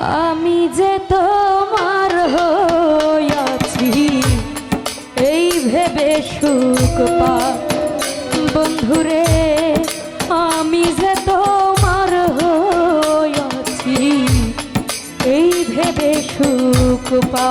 আমি যে তোমার হইয়াছি, এই ভেবে সুখ পা বন্ধুরে, আমি যে তোমার হইয়াছি, এই ভেবে সুখ পা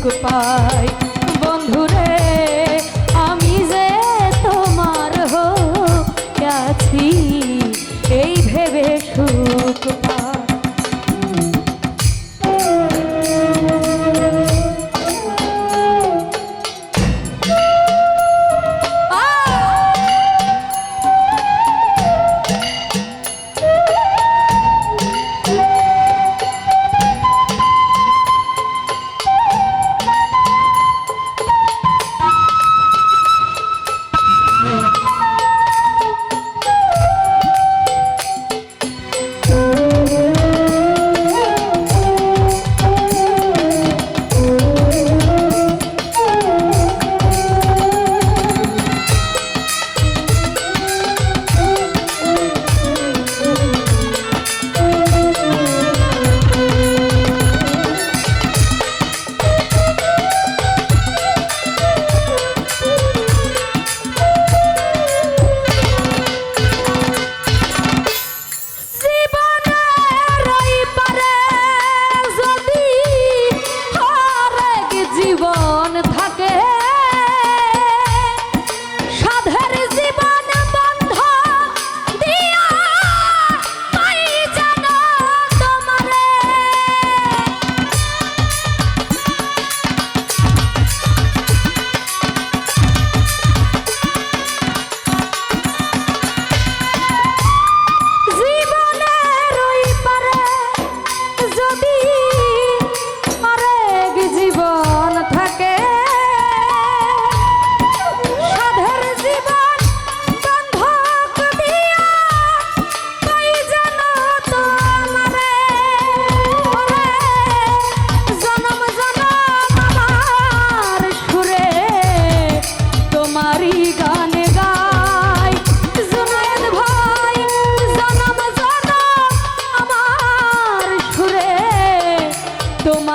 goodbye.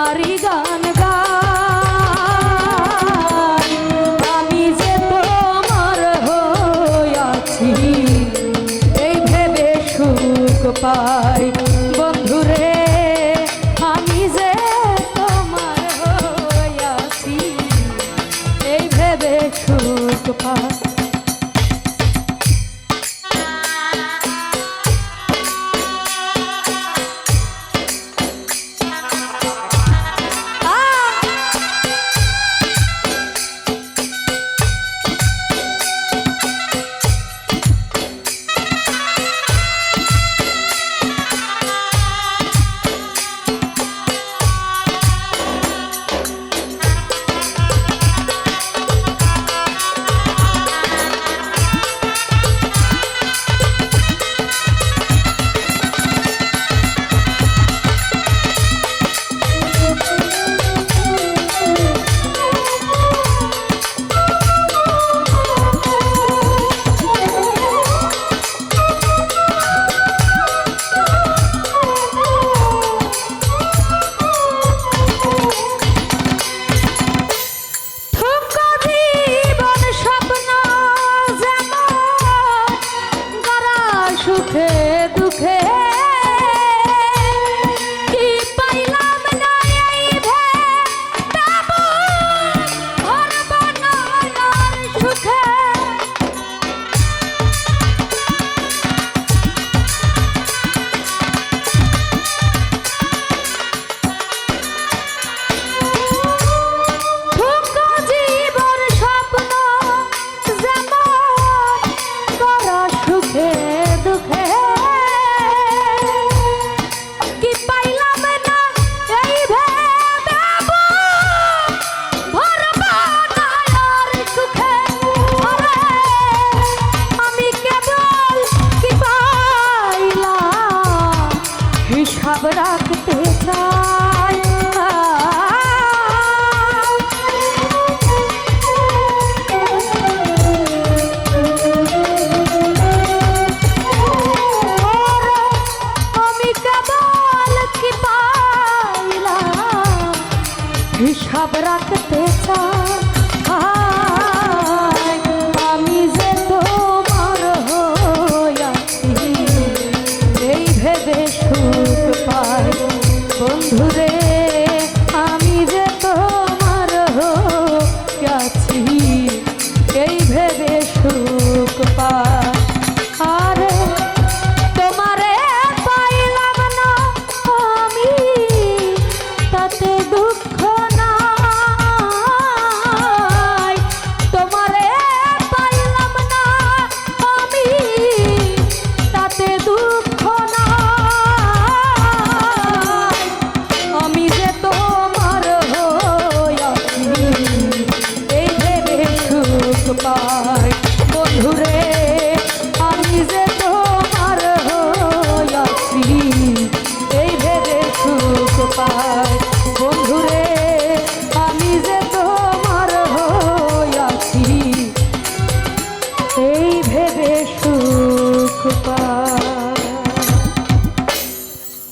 তারি গান গা